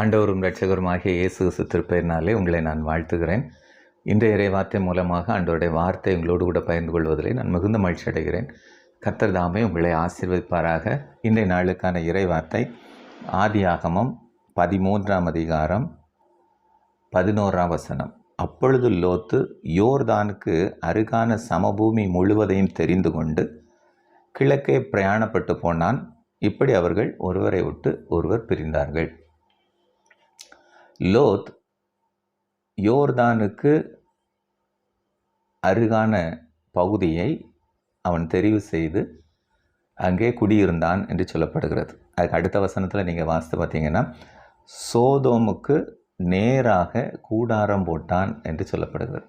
ஆண்டவரும் இரட்சகருமாகிய இயேசு கிறிஸ்து உங்களை நான் வாழ்த்துகிறேன். இன்றைய இறை வார்த்தை மூலமாக ஆண்டவருடைய வார்த்தை உங்களோடு கூட பகிர்ந்து கொள்வதிலே நான் மிகுந்த மகிழ்ச்சி அடைகிறேன். கர்த்தர் தாமே உங்களை ஆசீர்வதிப்பாராக. இன்றைய நாளுக்கான இறை வார்த்தை ஆதியாகமம் பதிமூன்றாம் அதிகாரம் பதினோராம் வசனம். அப்பொழுது லோத்து யோர்தானுக்கு அருகான சமபூமி முழுவதையும் தெரிந்து கொண்டு கிழக்கே பிரயாணப்பட்டு போனான். இப்படி அவர்கள் ஒருவரை விட்டு ஒருவர் பிரிந்தார்கள். லோத் யோர்தானுக்கு அருகான பகுதியை அவன் தெரிவு செய்து அங்கே குடியிருந்தான் என்று சொல்லப்படுகிறது. அதுக்கு அடுத்த வசனத்தில் நீங்கள் வாசித்து பார்த்தீங்கன்னா சோதோமுக்கு நேராக கூடாரம் போட்டான் என்று சொல்லப்படுகிறது.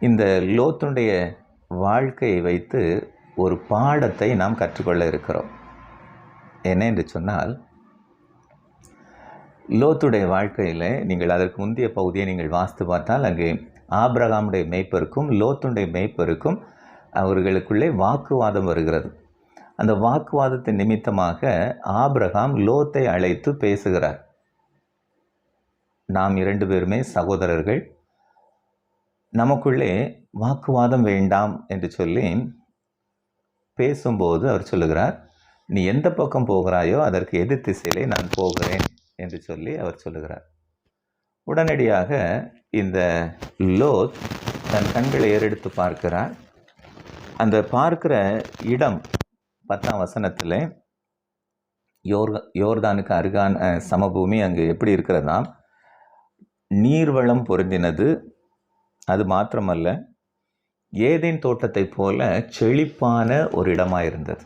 இந்த லோத்துடைய வாழ்க்கையை வைத்து ஒரு பாடத்தை நாம் கற்றுக்கொள்ள இருக்கிறோம். என்ன என்று சொன்னால் லோத்துடைய வாழ்க்கையில் நீங்கள் அதற்கு முந்தைய பகுதியை நீங்கள் வாஸ்து பார்த்தால் அங்கே ஆப்ரகாமுடைய மெய்ப்பருக்கும் லோத்துடைய மெய்ப்பருக்கும் அவர்களுக்குள்ளே வாக்குவாதம் வருகிறது. அந்த வாக்குவாதத்தின் நிமித்தமாக ஆப்ரகாம் லோத்தை அழைத்து பேசுகிறார். நாம் இரண்டு பேருமே சகோதரர்கள். நமக்குள்ளே வாக்குவாதம் வேண்டாம் என்று சொல்லி பேசும்போது அவர் சொல்லுகிறார் நீ எந்த பக்கம் போகிறாயோ அதற்கு எதிர் திசையிலே நான் போகிறேன். என்று சொல்லி அவர் சொல்லுகிறார். உடனடியாக இந்த லோத் தன் கண்களை ஏறெடுத்து பார்க்கிறார். அந்த பார்க்கிற இடம் பத்தாம் வசனத்தில் யோர் யோர்தானுக்கு அருகான சமபூமி அங்கு எப்படி இருக்கிறதாம் நீர்வளம் பொருந்தினது. அது மாத்திரமல்ல ஏதேன் தோட்டத்தை போல செழிப்பான ஒரு இடமாக இருந்தது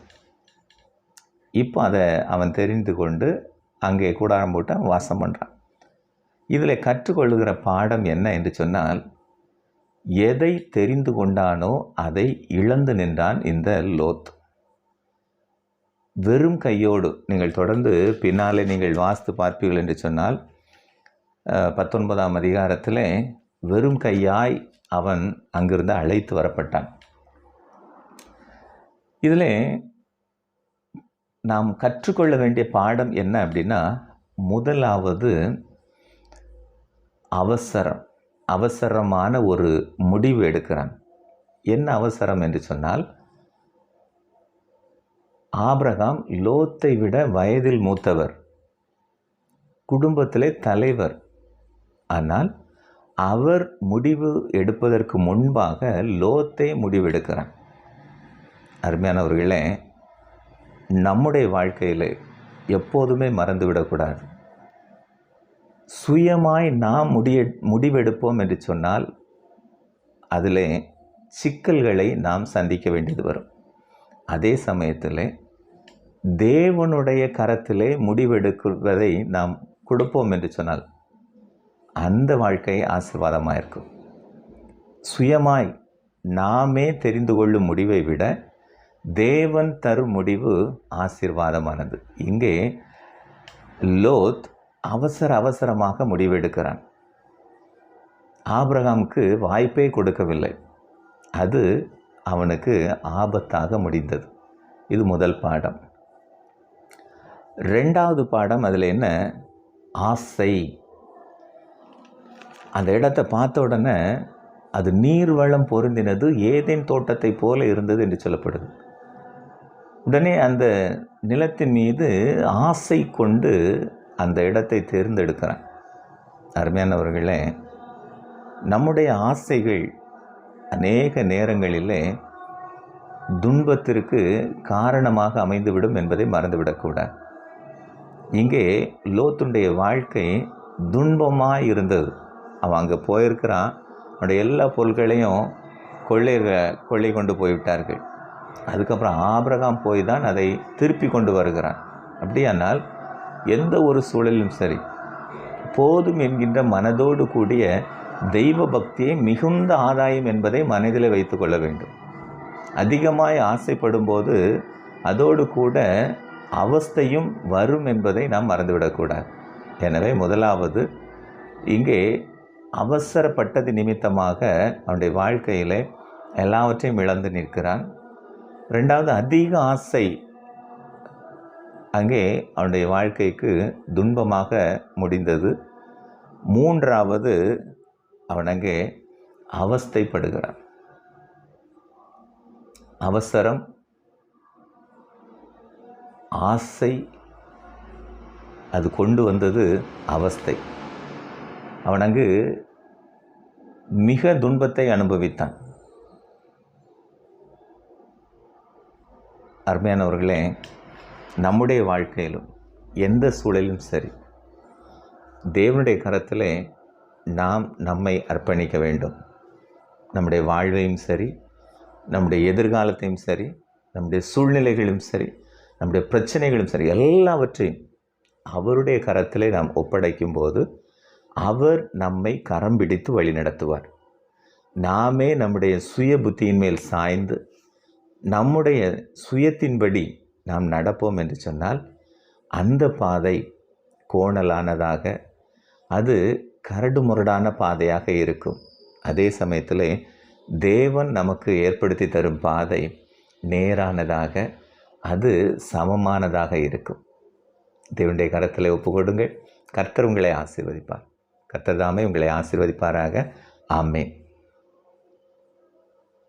இப்போ அதை அவன் தெரிந்து கொண்டு அங்கே கூடாரம் போட்டு அவன் வாசம் பண்ணுறான் இதில் கற்றுக்கொள்ளுகிற பாடம் என்ன என்று சொன்னால் எதை தெரிந்து கொண்டானோ அதை இழந்து நின்றான் இந்த லோத். வெறும் கையோடு நீங்கள் தொடர்ந்து பின்னாலே நீங்கள் வாஸ்து பார்ப்பீர்கள் என்று சொன்னால் பத்தொன்பதாம் அதிகாரத்தில் வெறும் கையாய் அவன் அங்கிருந்து அழைத்து வரப்பட்டான். இதில் நாம் கற்றுக்கொள்ள வேண்டிய பாடம் என்ன அப்படின்னா முதலாவது அவசரம் அவசரமான ஒரு முடிவு எடுக்கிறான். என்ன அவசரம் என்று சொன்னால் ஆபிரகாம் லோத்தை விட வயதில் மூத்தவர் குடும்பத்திலே தலைவர். ஆனால் அவர் முடிவு எடுப்பதற்கு முன்பாக லோத்தை முடிவெடுக்கிறான் அருமையானவர்களே நம்முடைய வாழ்க்கையில் எப்போதுமே மறந்துவிடக்கூடாது. சுயமாய் நாம் முடிய முடிவெடுப்போம் என்று சொன்னால் அதில் சிக்கல்களை நாம் சந்திக்க வேண்டியது வரும். அதே சமயத்தில் தேவனுடைய கரத்திலே முடிவெடுக்குவதை நாம் கொடுப்போம் என்று சொன்னால் அந்த வாழ்க்கை ஆசீர்வாதமாக இருக்கும். சுயமாய் நாமே தெரிந்து கொள்ளும் முடிவை விட தேவன் தரும் முடிவு ஆசீர்வாதமானது. இங்கே லோத் அவசர அவசரமாக முடிவெடுக்கிறான். ஆபிரகாமுக்கு வாய்ப்பே கொடுக்கவில்லை. அது அவனுக்கு ஆபத்தாக முடிந்தது. இது முதல் பாடம். ரெண்டாவது பாடம் அதில் என்ன? ஆசை. அந்த இடத்தை பார்த்த உடனே அது நீர்வளம் பொருந்தினது ஏதேன் தோட்டத்தை போல இருந்தது என்று சொல்லப்படுது. உடனே அந்த நிலத்தின் மீது ஆசை கொண்டு அந்த இடத்தை தேர்ந்தெடுக்கிறான். அருமையானவர்களே நம்முடைய ஆசைகள் அநேக நேரங்களிலே துன்பத்திற்கு காரணமாக அமைந்துவிடும் என்பதை மறந்துவிடக்கூடாது. இங்கே லோத்துடைய வாழ்க்கை துன்பமாக இருந்தது. அவன் அங்கே போயிருக்கிறான். அவனுடைய எல்லா பொருட்களையும் கொள்ளை கொள்ளை கொண்டு போய்விட்டார்கள். அதுக்கப்புறம் ஆபிரகாம் போய் தான் அதை திருப்பி கொண்டு வருகிறான். அப்படியானால் எந்த ஒரு சூழலும் சரி போதும் என்கின்ற மனதோடு கூடிய தெய்வ பக்தியை மிகுந்த ஆதாயம் என்பதை மனதில் வைத்து கொள்ள வேண்டும். அதிகமாய் ஆசைப்படும் போது அதோடு கூட அவஸ்தையும் வரும் என்பதை நாம் மறந்துவிடக்கூடாது எனவே முதலாவது இங்கே அவசரப்பட்டது நிமித்தமாக அவனுடைய வாழ்க்கையில் எல்லாவற்றையும் இழந்து நிற்கிறான். ரெண்டாவது அதிக ஆசை அங்கே அவனுடைய வாழ்க்கைக்கு துன்பமாக முடிந்தது. மூன்றாவது அவன் அங்கே அவஸ்தைப்படுகிறான். அவசரம் ஆசை அது கொண்டு வந்தது அவஸ்தை. அவன் அங்கு மிக துன்பத்தை அனுபவித்தான். அருமையானவர்களே நம்முடைய வாழ்க்கையிலும் எந்த சூழலும் சரி தேவனுடைய கரத்தில் நாம் நம்மை அர்ப்பணிக்க வேண்டும். நம்முடைய வாழ்வையும் சரி நம்முடைய எதிர்காலத்தையும் சரி நம்முடைய சூழ்நிலைகளும் சரி நம்முடைய பிரச்சனைகளும் சரி எல்லாவற்றையும் அவருடைய கரத்திலே நாம் ஒப்படைக்கும் போது அவர் நம்மை கரம் பிடித்து வழி நடத்துவார் நாமே நம்முடைய சுய புத்தியின் மேல் சாய்ந்து நம்முடைய சுயத்தின்படி நாம் நடப்போம் என்று சொன்னால் அந்த பாதை கோணலானதாக அது கரடு முரடான பாதையாக இருக்கும். அதே சமயத்தில் தேவன் நமக்கு ஏற்படுத்தி தரும் பாதை நேரானதாக அது சமமானதாக இருக்கும். தேவனுடைய கரத்தில் ஒப்பு கொடுங்கள் கர்த்தர் உங்களை ஆசீர்வதிப்பார். கர்த்தர் தாமே உங்களை ஆசீர்வதிப்பாராக. ஆமேன்.